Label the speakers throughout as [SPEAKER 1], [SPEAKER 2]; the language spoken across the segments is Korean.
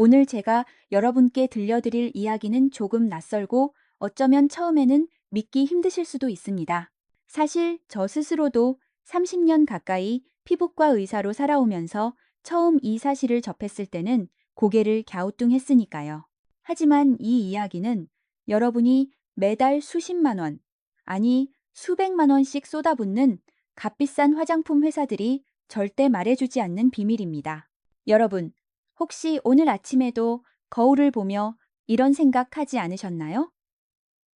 [SPEAKER 1] 오늘 제가 여러분께 들려드릴 이야기는 조금 낯설고 어쩌면 처음에는 믿기 힘드실 수도 있습니다. 사실 저 스스로도 30년 가까이 피부과 의사로 살아오면서 처음 이 사실을 접했을 때는 고개를 갸우뚱했으니까요. 하지만 이 이야기는 여러분이 매달 수십만 원, 아니 수백만 원씩 쏟아붓는 값비싼 화장품 회사들이 절대 말해주지 않는 비밀입니다. 여러분, 혹시 오늘 아침에도 거울을 보며 이런 생각하지 않으셨나요?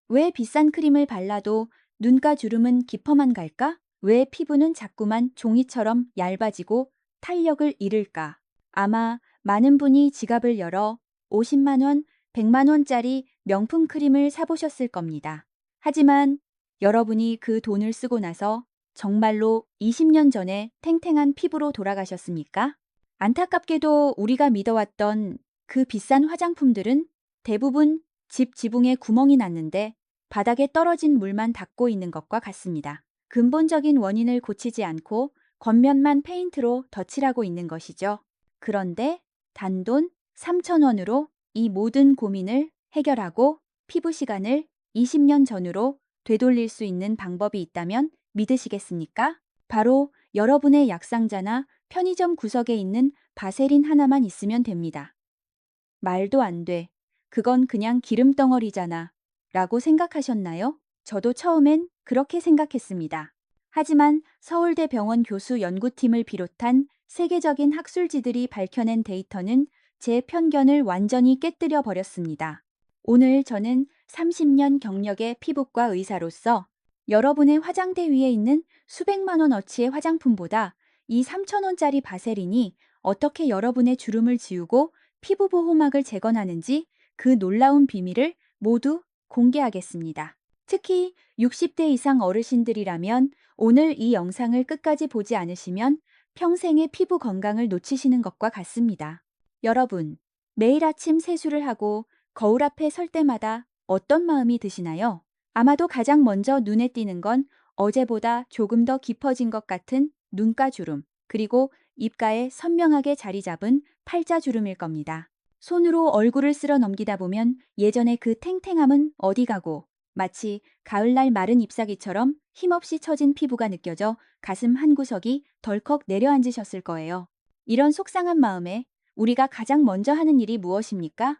[SPEAKER 1] 왜 비싼 크림을 발라도 눈가 주름은 깊어만 갈까? 왜 피부는 자꾸만 종이처럼 얇아지고 탄력을 잃을까? 아마 많은 분이 지갑을 열어 50만원, 100만원짜리 명품 크림을 사보셨을 겁니다. 하지만 여러분이 그 돈을 쓰고 나서 정말로 20년 전에 탱탱한 피부로 돌아가셨습니까? 안타깝게도 우리가 믿어왔던 그 비싼 화장품들은 대부분 집 지붕에 구멍이 났는데 바닥에 떨어진 물만 닦고 있는 것과 같습니다. 근본적인 원인을 고치지 않고 겉면만 페인트로 덧칠하고 있는 것이죠. 그런데 단돈 3,000원으로 이 모든 고민을 해결하고 피부 시간을 20년 전으로 되돌릴 수 있는 방법이 있다면 믿으시겠습니까? 바로 여러분의 약상자나 편의점 구석에 있는 바세린 하나만 있으면 됩니다. 말도 안 돼. 그건 그냥 기름 덩어리잖아. 라고 생각하셨나요? 저도 처음엔 그렇게 생각했습니다. 하지만 서울대 병원 교수 연구팀을 비롯한 세계적인 학술지들이 밝혀낸 데이터는 제 편견을 완전히 깨뜨려 버렸습니다. 오늘 저는 30년 경력의 피부과 의사로서 여러분의 화장대 위에 있는 수백만 원어치의 화장품보다 이 3천원짜리 바세린이 어떻게 여러분의 주름을 지우고 피부 보호막을 재건하는지 그 놀라운 비밀을 모두 공개하겠습니다. 특히 60대 이상 어르신들이라면 오늘 이 영상을 끝까지 보지 않으시면 평생의 피부 건강을 놓치시는 것과 같습니다. 여러분, 매일 아침 세수를 하고 거울 앞에 설 때마다 어떤 마음이 드시나요? 아마도 가장 먼저 눈에 띄는 건 어제보다 조금 더 깊어진 것 같은 눈가 주름, 그리고 입가에 선명하게 자리 잡은 팔자 주름일 겁니다. 손으로 얼굴을 쓸어 넘기다 보면 예전의 그 탱탱함은 어디 가고 마치 가을날 마른 잎사귀처럼 힘없이 처진 피부가 느껴져 가슴 한 구석이 덜컥 내려앉으셨을 거예요. 이런 속상한 마음에 우리가 가장 먼저 하는 일이 무엇입니까?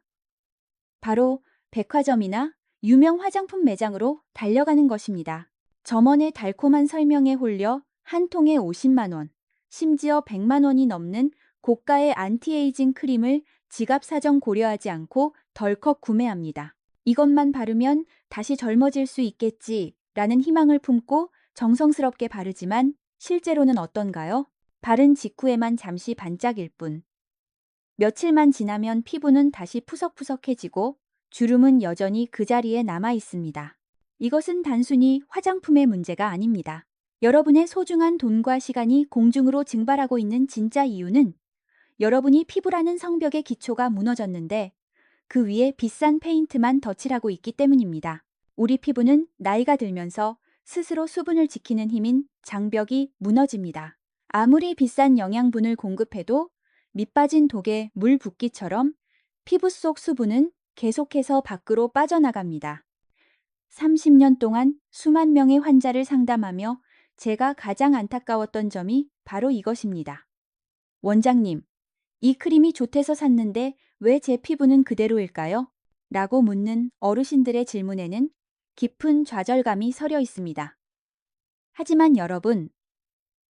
[SPEAKER 1] 바로 백화점이나 유명 화장품 매장으로 달려가는 것입니다. 점원의 달콤한 설명에 홀려 한 통에 50만 원, 심지어 100만 원이 넘는 고가의 안티에이징 크림을 지갑 사정 고려하지 않고 덜컥 구매합니다. 이것만 바르면 다시 젊어질 수 있겠지 라는 희망을 품고 정성스럽게 바르지만 실제로는 어떤가요? 바른 직후에만 잠시 반짝일 뿐. 며칠만 지나면 피부는 다시 푸석푸석해지고 주름은 여전히 그 자리에 남아 있습니다. 이것은 단순히 화장품의 문제가 아닙니다. 여러분의 소중한 돈과 시간이 공중으로 증발하고 있는 진짜 이유는 여러분이 피부라는 성벽의 기초가 무너졌는데 그 위에 비싼 페인트만 덧칠하고 있기 때문입니다. 우리 피부는 나이가 들면서 스스로 수분을 지키는 힘인 장벽이 무너집니다. 아무리 비싼 영양분을 공급해도 밑빠진 독에 물 붓기처럼 피부 속 수분은 계속해서 밖으로 빠져나갑니다. 30년 동안 수만 명의 환자를 상담하며 제가 가장 안타까웠던 점이 바로 이것입니다. 원장님, 이 크림이 좋대서 샀는데 왜 제 피부는 그대로일까요? 라고 묻는 어르신들의 질문에는 깊은 좌절감이 서려 있습니다. 하지만 여러분,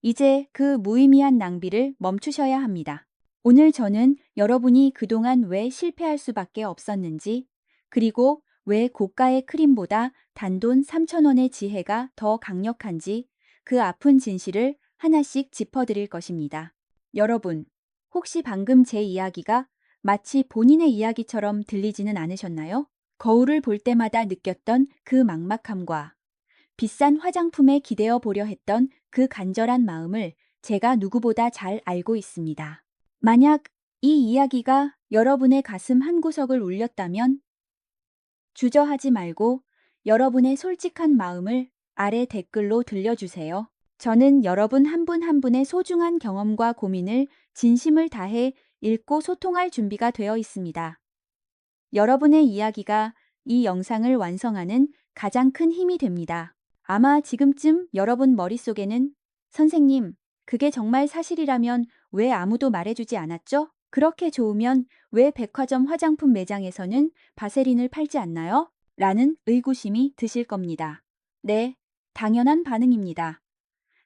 [SPEAKER 1] 이제 그 무의미한 낭비를 멈추셔야 합니다. 오늘 저는 여러분이 그동안 왜 실패할 수밖에 없었는지, 그리고 왜 고가의 크림보다 단돈 3,000원의 지혜가 더 강력한지 그 아픈 진실을 하나씩 짚어드릴 것입니다. 여러분, 혹시 방금 제 이야기가 마치 본인의 이야기처럼 들리지는 않으셨나요? 거울을 볼 때마다 느꼈던 그 막막함과 비싼 화장품에 기대어 보려 했던 그 간절한 마음을 제가 누구보다 잘 알고 있습니다. 만약 이 이야기가 여러분의 가슴 한 구석을 울렸다면 주저하지 말고 여러분의 솔직한 마음을 아래 댓글로 들려주세요. 저는 여러분 한분한 분의 소중한 경험과 고민을 진심을 다해 읽고 소통할 준비가 되어 있습니다. 여러분의 이야기가 이 영상을 완성하는 가장 큰 힘이 됩니다. 아마 지금쯤 여러분 머릿속에는 선생님, 그게 정말 사실이라면 왜 아무도 말해주지 않았죠? 그렇게 좋으면 왜 백화점 화장품 매장에서는 바세린을 팔지 않나요? 라는 의구심이 드실 겁니다. 네, 당연한 반응입니다.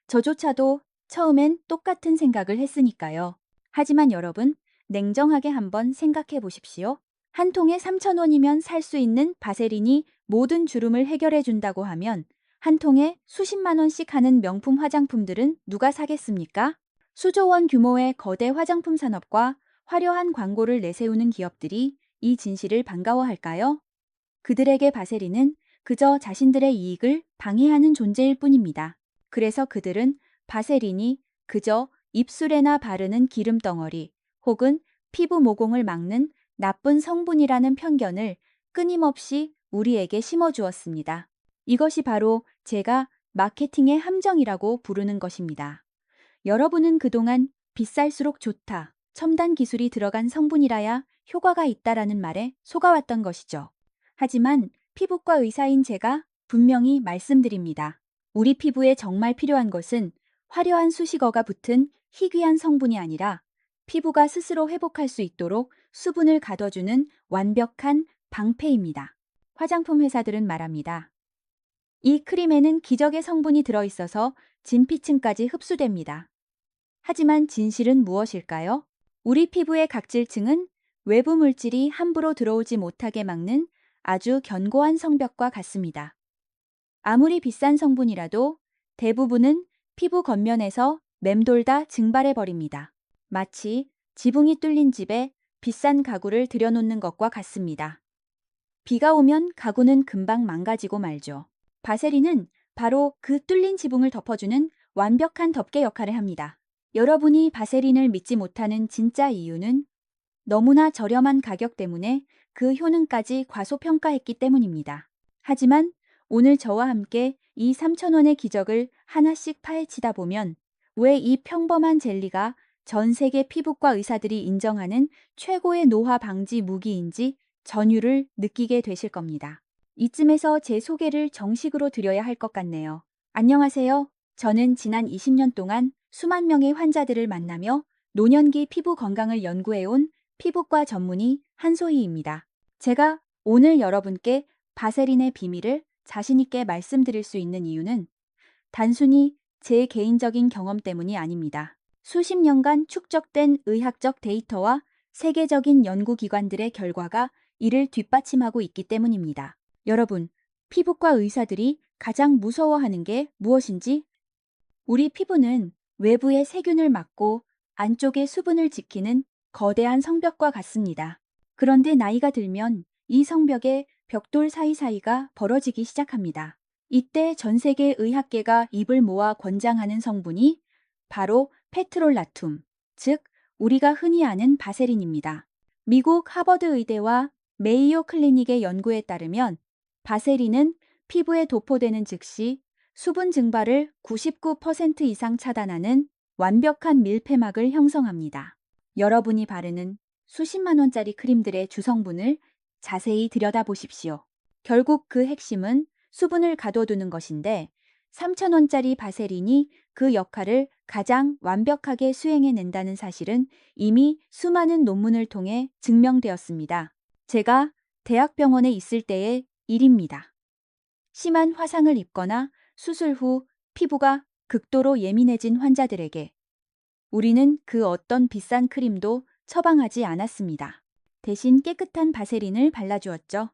[SPEAKER 1] 저조차도 처음엔 똑같은 생각을 했으니까요. 하지만 여러분, 냉정하게 한번 생각해 보십시오. 한 통에 3,000원이면 살 수 있는 바세린이 모든 주름을 해결해 준다고 하면 한 통에 수십만 원씩 하는 명품 화장품들은 누가 사겠습니까? 수조 원 규모의 거대 화장품 산업과 화려한 광고를 내세우는 기업들이 이 진실을 반가워할까요? 그들에게 바세린은 그저 자신들의 이익을 방해하는 존재일 뿐입니다. 그래서 그들은 바세린이 그저 입술에나 바르는 기름 덩어리 혹은 피부 모공을 막는 나쁜 성분이라는 편견을 끊임없이 우리에게 심어주었습니다. 이것이 바로 제가 마케팅의 함정이라고 부르는 것입니다. 여러분은 그동안 비쌀수록 좋다, 첨단 기술이 들어간 성분이라야 효과가 있다라는 말에 속아왔던 것이죠. 하지만 피부과 의사인 제가 분명히 말씀드립니다. 우리 피부에 정말 필요한 것은 화려한 수식어가 붙은 희귀한 성분이 아니라 피부가 스스로 회복할 수 있도록 수분을 가둬주는 완벽한 방패입니다. 화장품 회사들은 말합니다. 이 크림에는 기적의 성분이 들어있어서 진피층까지 흡수됩니다. 하지만 진실은 무엇일까요? 우리 피부의 각질층은 외부 물질이 함부로 들어오지 못하게 막는 아주 견고한 성벽과 같습니다. 아무리 비싼 성분이라도 대부분은 피부 겉면에서 맴돌다 증발해 버립니다. 마치 지붕이 뚫린 집에 비싼 가구를 들여놓는 것과 같습니다. 비가 오면 가구는 금방 망가지고 말죠. 바세린은 바로 그 뚫린 지붕을 덮어주는 완벽한 덮개 역할을 합니다. 여러분이 바세린을 믿지 못하는 진짜 이유는 너무나 저렴한 가격 때문에 그 효능까지 과소평가했기 때문입니다. 하지만 오늘 저와 함께 이 3,000원의 기적을 하나씩 파헤치다 보면 왜 이 평범한 젤리가 전 세계 피부과 의사들이 인정하는 최고의 노화 방지 무기인지 전율을 느끼게 되실 겁니다. 이쯤에서 제 소개를 정식으로 드려야 할 것 같네요. 안녕하세요. 저는 지난 20년 동안 수만 명의 환자들을 만나며 노년기 피부 건강을 연구해온 피부과 전문의 한소희입니다. 제가 오늘 여러분께 바세린의 비밀을 자신있게 말씀드릴 수 있는 이유는 단순히 제 개인적인 경험 때문이 아닙니다. 수십 년간 축적된 의학적 데이터와 세계적인 연구기관들의 결과가 이를 뒷받침하고 있기 때문입니다. 여러분, 피부과 의사들이 가장 무서워하는 게 무엇인지? 우리 피부는 외부의 세균을 막고 안쪽의 수분을 지키는 거대한 성벽과 같습니다. 그런데 나이가 들면 이 성벽의 벽돌 사이사이가 벌어지기 시작합니다. 이때 전 세계 의학계가 입을 모아 권장하는 성분이 바로 페트롤라툼, 즉 우리가 흔히 아는 바세린입니다. 미국 하버드 의대와 메이오 클리닉의 연구에 따르면 바세린은 피부에 도포되는 즉시 수분 증발을 99% 이상 차단하는 완벽한 밀폐막을 형성합니다. 여러분이 바르는 수십만 원짜리 크림들의 주성분을 자세히 들여다보십시오. 결국 그 핵심은 수분을 가둬두는 것인데 3,000원짜리 바세린이 그 역할을 가장 완벽하게 수행해낸다는 사실은 이미 수많은 논문을 통해 증명되었습니다. 제가 대학병원에 있을 때의 일입니다. 심한 화상을 입거나 수술 후 피부가 극도로 예민해진 환자들에게 우리는 그 어떤 비싼 크림도 처방하지 않았습니다. 대신 깨끗한 바세린을 발라주었죠.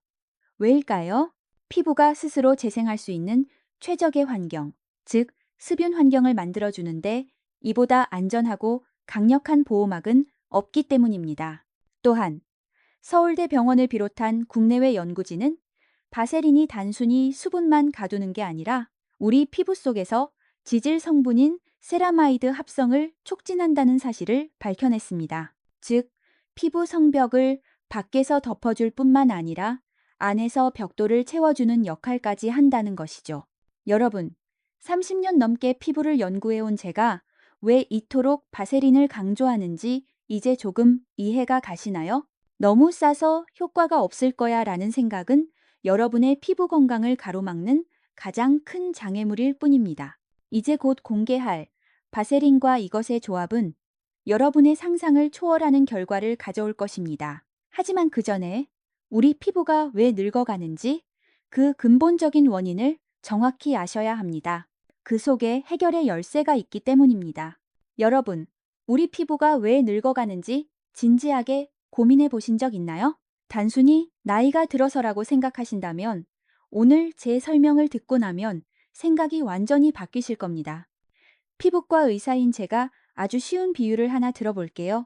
[SPEAKER 1] 왜일까요? 피부가 스스로 재생할 수 있는 최적의 환경, 즉 습윤 환경을 만들어주는데 이보다 안전하고 강력한 보호막은 없기 때문입니다. 또한 서울대 병원을 비롯한 국내외 연구진은 바세린이 단순히 수분만 가두는 게 아니라 우리 피부 속에서 지질 성분인 세라마이드 합성을 촉진한다는 사실을 밝혀냈습니다. 즉, 피부 성벽을 밖에서 덮어줄 뿐만 아니라 안에서 벽돌을 채워주는 역할까지 한다는 것이죠. 여러분, 30년 넘게 피부를 연구해온 제가 왜 이토록 바세린을 강조하는지 이제 조금 이해가 가시나요? 너무 싸서 효과가 없을 거야 라는 생각은 여러분의 피부 건강을 가로막는 가장 큰 장애물일 뿐입니다. 이제 곧 공개할 바세린과 이것의 조합은 여러분의 상상을 초월하는 결과를 가져올 것입니다. 하지만 그 전에 우리 피부가 왜 늙어가는지 그 근본적인 원인을 정확히 아셔야 합니다. 그 속에 해결의 열쇠가 있기 때문입니다. 여러분, 우리 피부가 왜 늙어가는지 진지하게 고민해 보신 적 있나요? 단순히 나이가 들어서라고 생각하신다면 오늘 제 설명을 듣고 나면 생각이 완전히 바뀌실 겁니다. 피부과 의사인 제가 아주 쉬운 비유를 하나 들어볼게요.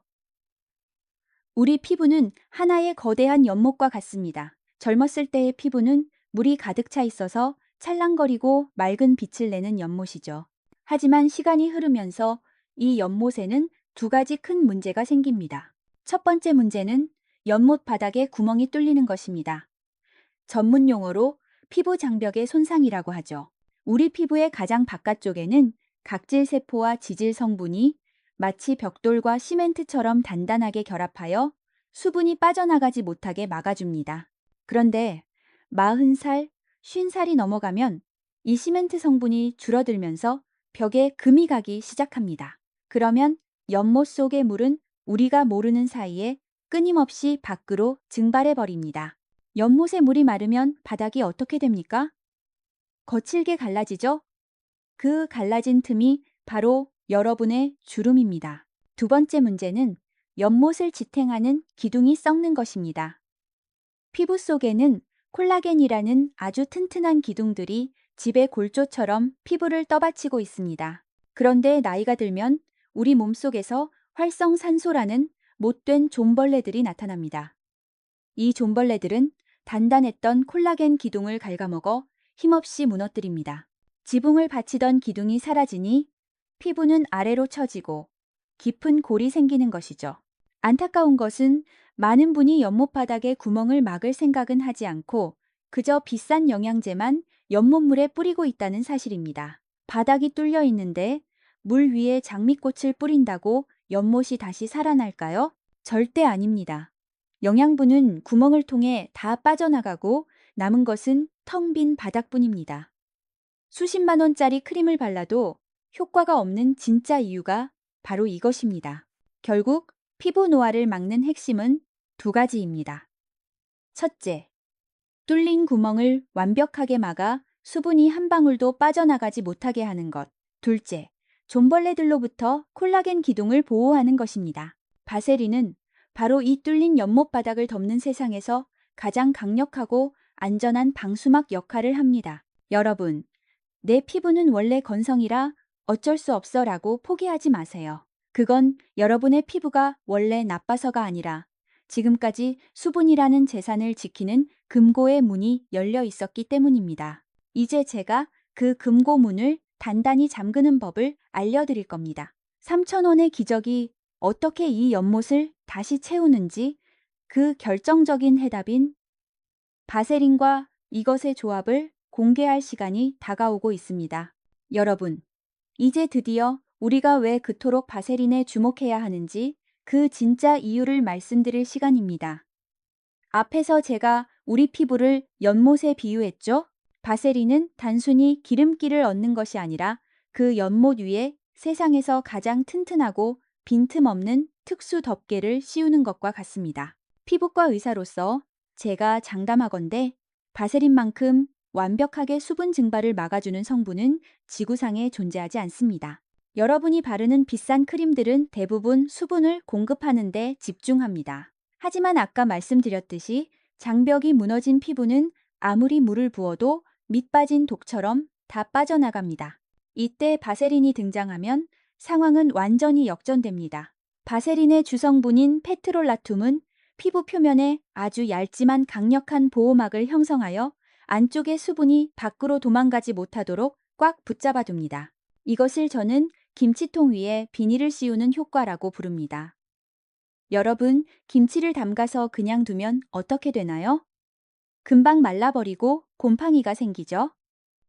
[SPEAKER 1] 우리 피부는 하나의 거대한 연못과 같습니다. 젊었을 때의 피부는 물이 가득 차 있어서 찰랑거리고 맑은 빛을 내는 연못이죠. 하지만 시간이 흐르면서 이 연못에는 두 가지 큰 문제가 생깁니다. 첫 번째 문제는 연못 바닥에 구멍이 뚫리는 것입니다. 전문 용어로 피부 장벽의 손상이라고 하죠. 우리 피부의 가장 바깥쪽에는 각질 세포와 지질 성분이 마치 벽돌과 시멘트처럼 단단하게 결합하여 수분이 빠져나가지 못하게 막아줍니다. 그런데 40살, 50살이 넘어가면 이 시멘트 성분이 줄어들면서 벽에 금이 가기 시작합니다. 그러면 연못 속의 물은 우리가 모르는 사이에 끊임없이 밖으로 증발해 버립니다. 연못의 물이 마르면 바닥이 어떻게 됩니까? 거칠게 갈라지죠? 그 갈라진 틈이 바로 여러분의 주름입니다. 두 번째 문제는 연못을 지탱하는 기둥이 썩는 것입니다. 피부 속에는 콜라겐이라는 아주 튼튼한 기둥들이 집의 골조처럼 피부를 떠받치고 있습니다. 그런데 나이가 들면 우리 몸속에서 활성산소라는 못된 좀벌레들이 나타납니다. 이 좀벌레들은 단단했던 콜라겐 기둥을 갉아먹어 힘없이 무너뜨립니다. 지붕을 받치던 기둥이 사라지니 피부는 아래로 처지고 깊은 골이 생기는 것이죠. 안타까운 것은 많은 분이 연못 바닥에 구멍을 막을 생각은 하지 않고 그저 비싼 영양제만 연못물에 뿌리고 있다는 사실입니다. 바닥이 뚫려 있는데 물 위에 장미꽃을 뿌린다고 연못이 다시 살아날까요? 절대 아닙니다. 영양분은 구멍을 통해 다 빠져나가고 남은 것은 텅 빈 바닥뿐입니다. 수십만 원짜리 크림을 발라도 효과가 없는 진짜 이유가 바로 이것입니다. 결국 피부 노화를 막는 핵심은 두 가지입니다. 첫째, 뚫린 구멍을 완벽하게 막아 수분이 한 방울도 빠져나가지 못하게 하는 것. 둘째, 좀벌레들로부터 콜라겐 기둥을 보호하는 것입니다. 바세린은 바로 이 뚫린 연못 바닥을 덮는 세상에서 가장 강력하고 안전한 방수막 역할을 합니다. 여러분, 내 피부는 원래 건성이라 어쩔 수 없어 라고 포기하지 마세요. 그건 여러분의 피부가 원래 나빠서가 아니라 지금까지 수분이라는 재산을 지키는 금고의 문이 열려 있었기 때문입니다. 이제 제가 그 금고 문을 단단히 잠그는 법을 알려드릴 겁니다. 3천원의 기적이 어떻게 이 연못을 다시 채우는지 그 결정적인 해답인 바세린과 이것의 조합을 공개할 시간이 다가오고 있습니다. 여러분, 이제 드디어 우리가 왜 그토록 바세린에 주목해야 하는지 그 진짜 이유를 말씀드릴 시간입니다. 앞에서 제가 우리 피부를 연못에 비유했죠? 바세린은 단순히 기름기를 얻는 것이 아니라 그 연못 위에 세상에서 가장 튼튼하고 빈틈없는 특수 덮개를 씌우는 것과 같습니다. 피부과 의사로서 제가 장담하건대 바세린만큼 완벽하게 수분 증발을 막아주는 성분은 지구상에 존재하지 않습니다. 여러분이 바르는 비싼 크림들은 대부분 수분을 공급하는 데 집중합니다. 하지만 아까 말씀드렸듯이 장벽이 무너진 피부는 아무리 물을 부어도 밑 빠진 독처럼 다 빠져나갑니다. 이때 바세린이 등장하면 상황은 완전히 역전됩니다. 바세린의 주성분인 페트롤라툼은 피부 표면에 아주 얇지만 강력한 보호막을 형성하여 안쪽의 수분이 밖으로 도망가지 못하도록 꽉 붙잡아 둡니다. 이것을 저는 김치통 위에 비닐을 씌우는 효과라고 부릅니다. 여러분, 김치를 담가서 그냥 두면 어떻게 되나요? 금방 말라버리고 곰팡이가 생기죠?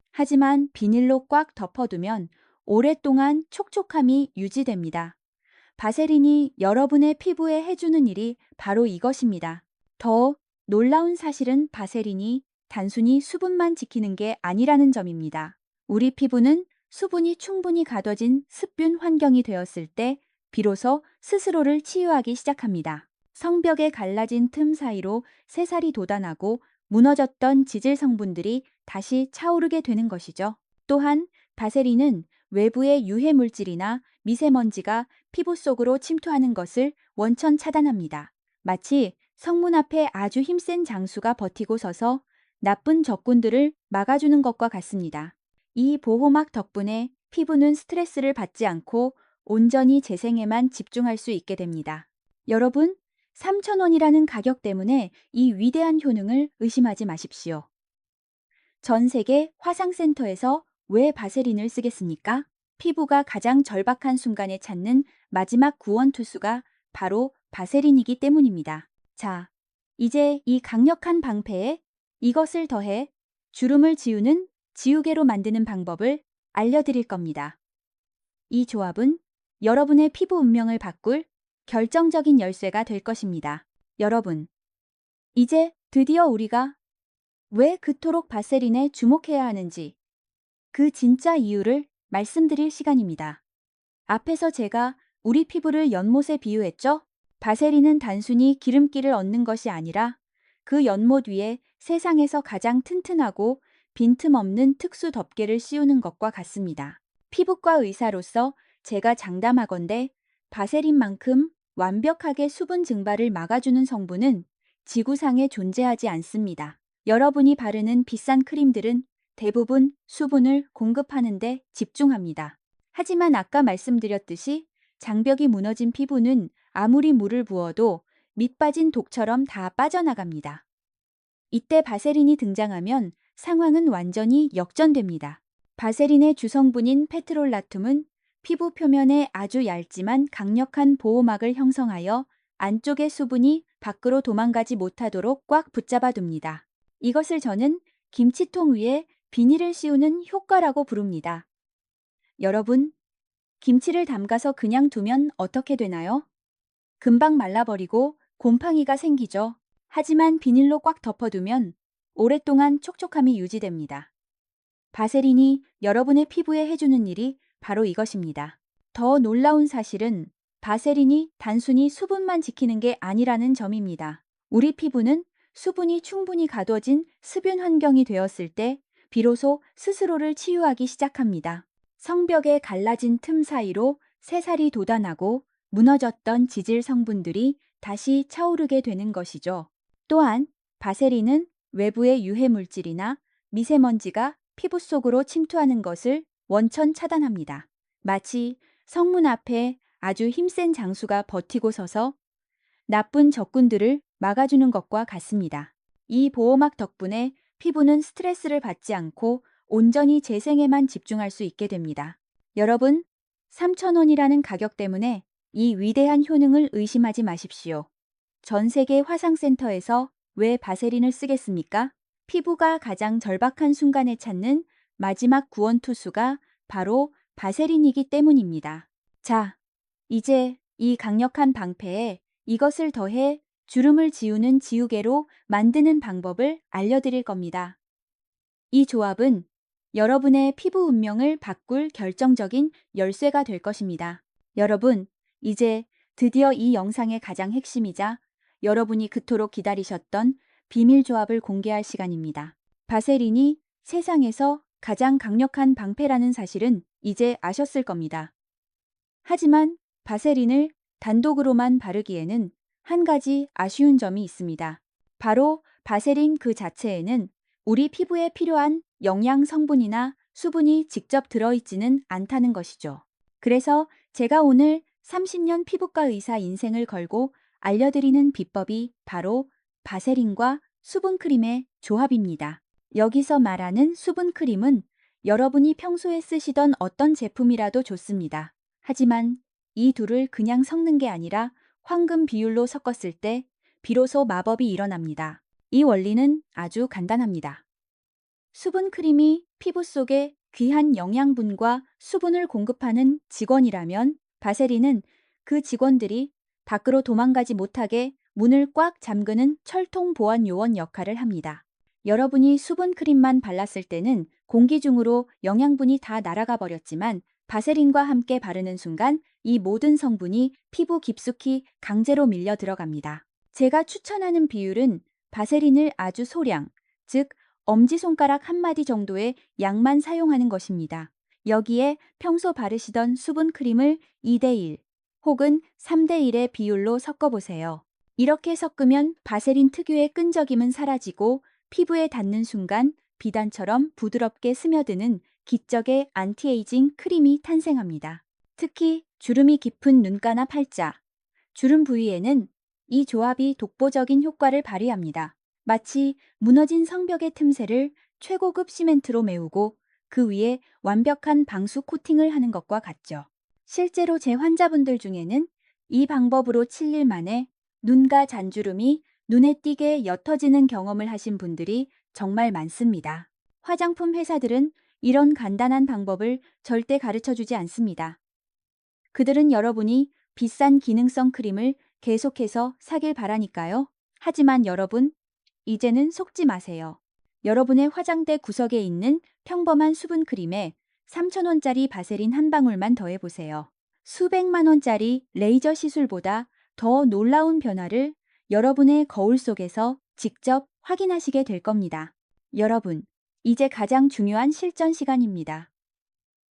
[SPEAKER 1] 하지만 비닐로 꽉 덮어두면 오랫동안 촉촉함이 유지됩니다. 바세린이 여러분의 피부에 해주는 일이 바로 이것입니다. 더 놀라운 사실은 바세린이 단순히 수분만 지키는 게 아니라는 점입니다. 우리 피부는 수분이 충분히 가둬진 습균 환경이 되었을 때 비로소 스스로를 치유하기 시작합니다. 성벽에 갈라진 틈 사이로 새살이 돋아나고 무너졌던 지질 성분들이 다시 차오르게 되는 것이죠. 또한 바세린은 외부의 유해 물질이나 미세먼지가 피부 속으로 침투하는 것을 원천 차단합니다. 마치 성문 앞에 아주 힘센 장수가 버티고 서서 나쁜 적군들을 막아주는 것과 같습니다. 이 보호막 덕분에 피부는 스트레스를 받지 않고 온전히 재생에만 집중할 수 있게 됩니다. 여러분, 3,000원이라는 가격 때문에 이 위대한 효능을 의심하지 마십시오. 전 세계 화상센터에서 왜 바세린을 쓰겠습니까? 피부가 가장 절박한 순간에 찾는 마지막 구원 투수가 바로 바세린이기 때문입니다. 자, 이제 이 강력한 방패에 이것을 더해 주름을 지우는 지우개로 만드는 방법을 알려드릴 겁니다. 이 조합은 여러분의 피부 운명을 바꿀 결정적인 열쇠가 될 것입니다. 여러분, 이제 드디어 우리가 왜 그토록 바세린에 주목해야 하는지 그 진짜 이유를 말씀드릴 시간입니다. 앞에서 제가 우리 피부를 연못에 비유했죠? 바세린은 단순히 기름기를 얻는 것이 아니라 그 연못 위에 세상에서 가장 튼튼하고 빈틈없는 특수 덮개를 씌우는 것과 같습니다. 피부과 의사로서 제가 장담하건대 바세린만큼 완벽하게 수분 증발을 막아주는 성분은 지구상에 존재하지 않습니다. 여러분이 바르는 비싼 크림들은 대부분 수분을 공급하는 데 집중합니다. 하지만 아까 말씀드렸듯이 장벽이 무너진 피부는 아무리 물을 부어도 밑 빠진 독처럼 다 빠져나갑니다. 이때 바세린이 등장하면 상황은 완전히 역전됩니다. 바세린의 주성분인 페트롤라툼은 피부 표면에 아주 얇지만 강력한 보호막을 형성하여 안쪽의 수분이 밖으로 도망가지 못하도록 꽉 붙잡아 둡니다. 이것을 저는 김치통 위에 비닐을 씌우는 효과라고 부릅니다. 여러분, 김치를 담가서 그냥 두면 어떻게 되나요? 금방 말라버리고 곰팡이가 생기죠. 하지만 비닐로 꽉 덮어두면 오랫동안 촉촉함이 유지됩니다. 바세린이 여러분의 피부에 해주는 일이 바로 이것입니다. 더 놀라운 사실은 바세린이 단순히 수분만 지키는 게 아니라는 점입니다. 우리 피부는 수분이 충분히 가둬진 습윤 환경이 되었을 때 비로소 스스로를 치유하기 시작합니다. 성벽에 갈라진 틈 사이로 새살이 돋아나고 무너졌던 지질 성분들이 다시 차오르게 되는 것이죠. 또한 바세린은 외부의 유해 물질이나 미세먼지가 피부 속으로 침투하는 것을 원천 차단합니다. 마치 성문 앞에 아주 힘센 장수가 버티고 서서 나쁜 적군들을 막아주는 것과 같습니다. 이 보호막 덕분에 피부는 스트레스를 받지 않고 온전히 재생에만 집중할 수 있게 됩니다. 여러분, 3,000원이라는 가격 때문에 이 위대한 효능을 의심하지 마십시오. 전 세계 화상센터에서 왜 바세린을 쓰겠습니까? 피부가 가장 절박한 순간에 찾는 마지막 구원 투수가 바로 바세린이기 때문입니다. 자, 이제 이 강력한 방패에 이것을 더해 주름을 지우는 지우개로 만드는 방법을 알려드릴 겁니다. 이 조합은 여러분의 피부 운명을 바꿀 결정적인 열쇠가 될 것입니다. 여러분, 이제 드디어 이 영상의 가장 핵심이자 여러분이 그토록 기다리셨던 비밀 조합을 공개할 시간입니다. 바세린이 세상에서 가장 강력한 방패라는 사실은 이제 아셨을 겁니다. 하지만 바세린을 단독으로만 바르기에는 한 가지 아쉬운 점이 있습니다. 바로 바세린 그 자체에는 우리 피부에 필요한 영양 성분이나 수분이 직접 들어있지는 않다는 것이죠. 그래서 제가 오늘 30년 피부과 의사 인생을 걸고 알려드리는 비법이 바로 바세린과 수분크림의 조합입니다. 여기서 말하는 수분 크림은 여러분이 평소에 쓰시던 어떤 제품이라도 좋습니다. 하지만 이 둘을 그냥 섞는 게 아니라 황금 비율로 섞었을 때 비로소 마법이 일어납니다. 이 원리는 아주 간단합니다. 수분 크림이 피부 속에 귀한 영양분과 수분을 공급하는 직원이라면 바세린은 그 직원들이 밖으로 도망가지 못하게 문을 꽉 잠그는 철통 보안 요원 역할을 합니다. 여러분이 수분 크림만 발랐을 때는 공기 중으로 영양분이 다 날아가 버렸지만 바세린과 함께 바르는 순간 이 모든 성분이 피부 깊숙이 강제로 밀려 들어갑니다. 제가 추천하는 비율은 바세린을 아주 소량, 즉 엄지손가락 한마디 정도의 양만 사용하는 것입니다. 여기에 평소 바르시던 수분 크림을 2대1 혹은 3대1의 비율로 섞어보세요. 이렇게 섞으면 바세린 특유의 끈적임은 사라지고 피부에 닿는 순간 비단처럼 부드럽게 스며드는 기적의 안티에이징 크림이 탄생합니다. 특히 주름이 깊은 눈가나 팔자, 주름 부위에는 이 조합이 독보적인 효과를 발휘합니다. 마치 무너진 성벽의 틈새를 최고급 시멘트로 메우고 그 위에 완벽한 방수 코팅을 하는 것과 같죠. 실제로 제 환자분들 중에는 이 방법으로 7일 만에 눈가 잔주름이 눈에 띄게 옅어지는 경험을 하신 분들이 정말 많습니다. 화장품 회사들은 이런 간단한 방법을 절대 가르쳐 주지 않습니다. 그들은 여러분이 비싼 기능성 크림을 계속해서 사길 바라니까요. 하지만 여러분, 이제는 속지 마세요. 여러분의 화장대 구석에 있는 평범한 수분 크림에 3,000원짜리 바세린 한 방울만 더해보세요. 수백만 원짜리 레이저 시술보다 더 놀라운 변화를 여러분의 거울 속에서 직접 확인하시게 될 겁니다. 여러분, 이제 가장 중요한 실전 시간입니다.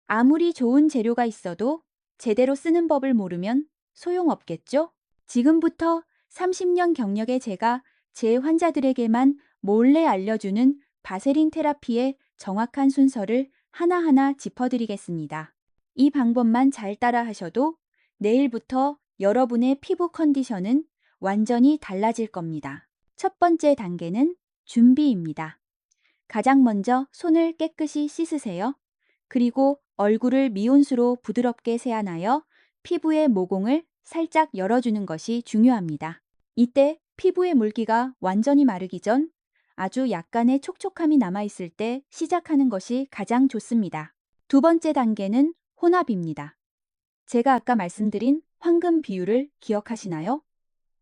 [SPEAKER 1] 아무리 좋은 재료가 있어도 제대로 쓰는 법을 모르면 소용없겠죠? 지금부터 30년 경력의 제가 제 환자들에게만 몰래 알려주는 바세린 테라피의 정확한 순서를 하나하나 짚어드리겠습니다. 이 방법만 잘 따라 하셔도 내일부터 여러분의 피부 컨디션은 완전히 달라질 겁니다. 첫 번째 단계는 준비입니다. 가장 먼저 손을 깨끗이 씻으세요. 그리고 얼굴을 미온수로 부드럽게 세안하여 피부의 모공을 살짝 열어주는 것이 중요합니다. 이때 피부의 물기가 완전히 마르기 전 아주 약간의 촉촉함이 남아있을 때 시작하는 것이 가장 좋습니다. 두 번째 단계는 혼합입니다. 제가 아까 말씀드린 황금 비율을 기억하시나요?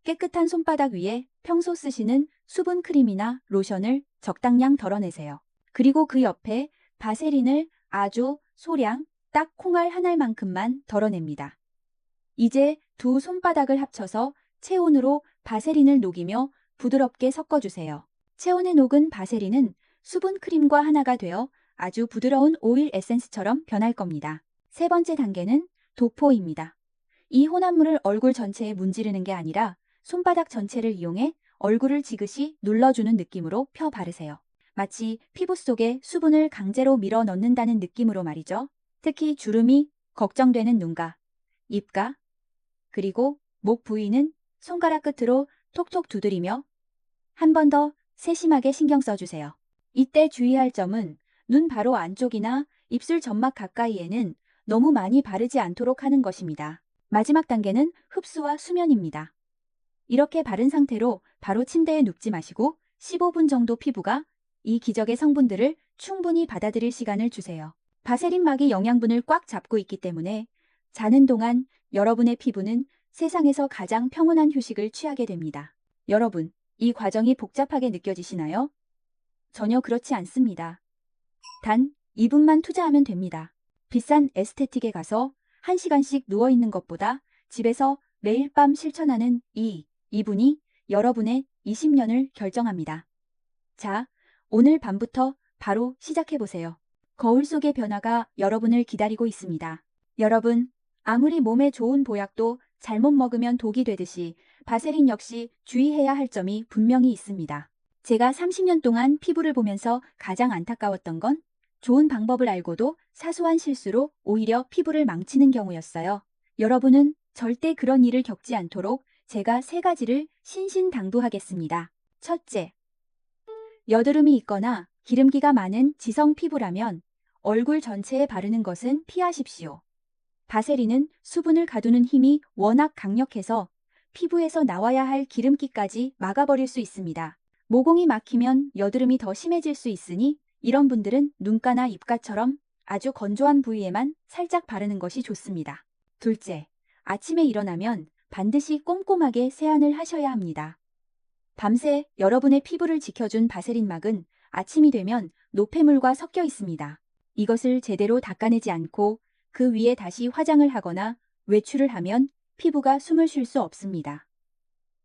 [SPEAKER 1] 깨끗한 손바닥 위에 평소 쓰시는 수분 크림이나 로션을 적당량 덜어내세요. 그리고 그 옆에 바세린을 아주 소량 딱 콩알 한 알만큼만 덜어냅니다. 이제 두 손바닥을 합쳐서 체온으로 바세린을 녹이며 부드럽게 섞어주세요. 체온에 녹은 바세린은 수분 크림과 하나가 되어 아주 부드러운 오일 에센스처럼 변할 겁니다. 세 번째 단계는 도포입니다. 이 혼합물을 얼굴 전체에 문지르는 게 아니라 손바닥 전체를 이용해 얼굴을 지그시 눌러주는 느낌으로 펴 바르세요. 마치 피부 속에 수분을 강제로 밀어 넣는다는 느낌으로 말이죠. 특히 주름이 걱정되는 눈가, 입가, 그리고 목 부위는 손가락 끝으로 톡톡 두드리며 한 번 더 세심하게 신경 써주세요. 이때 주의할 점은 눈 바로 안쪽이나 입술 점막 가까이에는 너무 많이 바르지 않도록 하는 것입니다. 마지막 단계는 흡수와 수면입니다. 이렇게 바른 상태로 바로 침대에 눕지 마시고 15분 정도 피부가 이 기적의 성분들을 충분히 받아들일 시간을 주세요. 바세린막이 영양분을 꽉 잡고 있기 때문에 자는 동안 여러분의 피부는 세상에서 가장 평온한 휴식을 취하게 됩니다. 여러분, 이 과정이 복잡하게 느껴지시나요? 전혀 그렇지 않습니다. 단 2분만 투자하면 됩니다. 비싼 에스테틱에 가서 1시간씩 누워있는 것보다 집에서 매일 밤 실천하는 이 2분이 여러분의 20년을 결정합니다. 자, 오늘 밤부터 바로 시작해보세요. 거울 속의 변화가 여러분을 기다리고 있습니다. 여러분, 아무리 몸에 좋은 보약도 잘못 먹으면 독이 되듯이 바세린 역시 주의해야 할 점이 분명히 있습니다. 제가 30년 동안 피부를 보면서 가장 안타까웠던 건 좋은 방법을 알고도 사소한 실수로 오히려 피부를 망치는 경우였어요. 여러분은 절대 그런 일을 겪지 않도록 제가 세 가지를 신신당부하겠습니다. 첫째, 여드름이 있거나 기름기가 많은 지성 피부라면 얼굴 전체에 바르는 것은 피하십시오. 바세린은 수분을 가두는 힘이 워낙 강력해서 피부에서 나와야 할 기름기까지 막아버릴 수 있습니다. 모공이 막히면 여드름이 더 심해질 수 있으니 이런 분들은 눈가나 입가처럼 아주 건조한 부위에만 살짝 바르는 것이 좋습니다. 둘째, 아침에 일어나면 반드시 꼼꼼하게 세안을 하셔야 합니다. 밤새 여러분의 피부를 지켜준 바세린막은 아침이 되면 노폐물과 섞여 있습니다. 이것을 제대로 닦아내지 않고 그 위에 다시 화장을 하거나 외출을 하면 피부가 숨을 쉴 수 없습니다.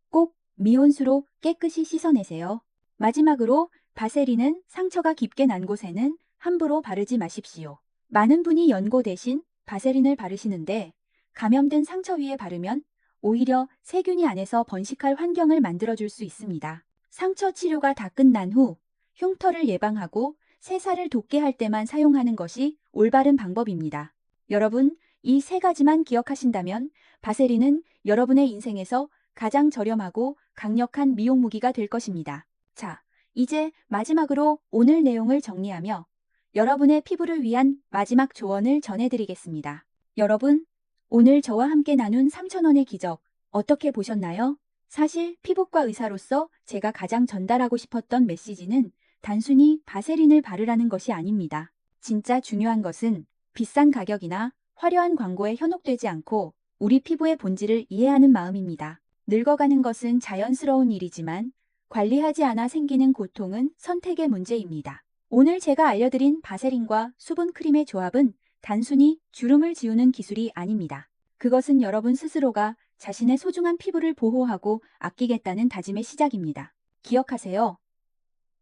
[SPEAKER 1] 꼭 미온수로 깨끗이 씻어내세요. 마지막으로 바세린은 상처가 깊게 난 곳에는 함부로 바르지 마십시오. 많은 분이 연고 대신 바세린을 바르시는데 감염된 상처 위에 바르면 오히려 세균이 안에서 번식할 환경을 만들어줄 수 있습니다. 상처 치료가 다 끝난 후 흉터를 예방하고 새살을 돋게 할 때만 사용하는 것이 올바른 방법입니다. 여러분, 이 세 가지만 기억하신다면 바세린은 여러분의 인생에서 가장 저렴하고 강력한 미용 무기가 될 것입니다. 자, 이제 마지막으로 오늘 내용을 정리하며 여러분의 피부를 위한 마지막 조언을 전해드리겠습니다. 여러분, 오늘 저와 함께 나눈 3,000원의 기적 어떻게 보셨나요? 사실 피부과 의사로서 제가 가장 전달하고 싶었던 메시지는 단순히 바세린을 바르라는 것이 아닙니다. 진짜 중요한 것은 비싼 가격이나 화려한 광고에 현혹되지 않고 우리 피부의 본질을 이해하는 마음입니다. 늙어가는 것은 자연스러운 일이지만 관리하지 않아 생기는 고통은 선택의 문제입니다. 오늘 제가 알려드린 바세린과 수분 크림의 조합은 단순히 주름을 지우는 기술이 아닙니다. 그것은 여러분 스스로가 자신의 소중한 피부를 보호하고 아끼겠다는 다짐의 시작입니다. 기억하세요.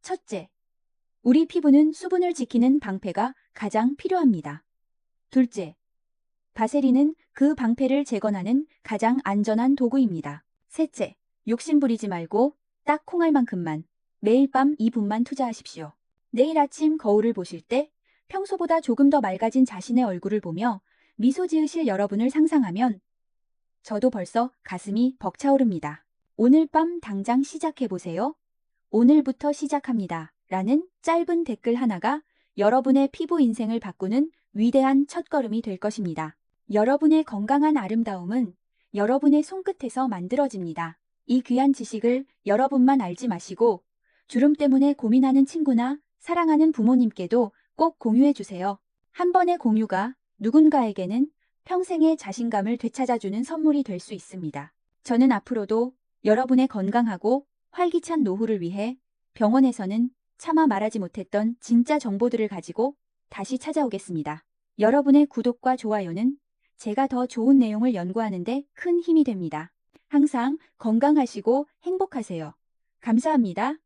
[SPEAKER 1] 첫째, 우리 피부는 수분을 지키는 방패가 가장 필요합니다. 둘째, 바세린은 그 방패를 재건하는 가장 안전한 도구입니다. 셋째, 욕심 부리지 말고 딱 콩알 만큼만 매일 밤 2분만 투자하십시오. 내일 아침 거울을 보실 때 평소보다 조금 더 맑아진 자신의 얼굴을 보며 미소 지으실 여러분을 상상하면 저도 벌써 가슴이 벅차오릅니다. 오늘 밤 당장 시작해보세요. 오늘부터 시작합니다. 라는 짧은 댓글 하나가 여러분의 피부 인생을 바꾸는 위대한 첫걸음이 될 것입니다. 여러분의 건강한 아름다움은 여러분의 손끝에서 만들어집니다. 이 귀한 지식을 여러분만 알지 마시고 주름 때문에 고민하는 친구나 사랑하는 부모님께도 꼭 공유해 주세요. 한 번의 공유가 누군가에게는 평생의 자신감을 되찾아주는 선물이 될 수 있습니다. 저는 앞으로도 여러분의 건강하고 활기찬 노후를 위해 병원에서는 차마 말하지 못했던 진짜 정보들을 가지고 다시 찾아오겠습니다. 여러분의 구독과 좋아요는 제가 더 좋은 내용을 연구하는데 큰 힘이 됩니다. 항상 건강하시고 행복하세요. 감사합니다.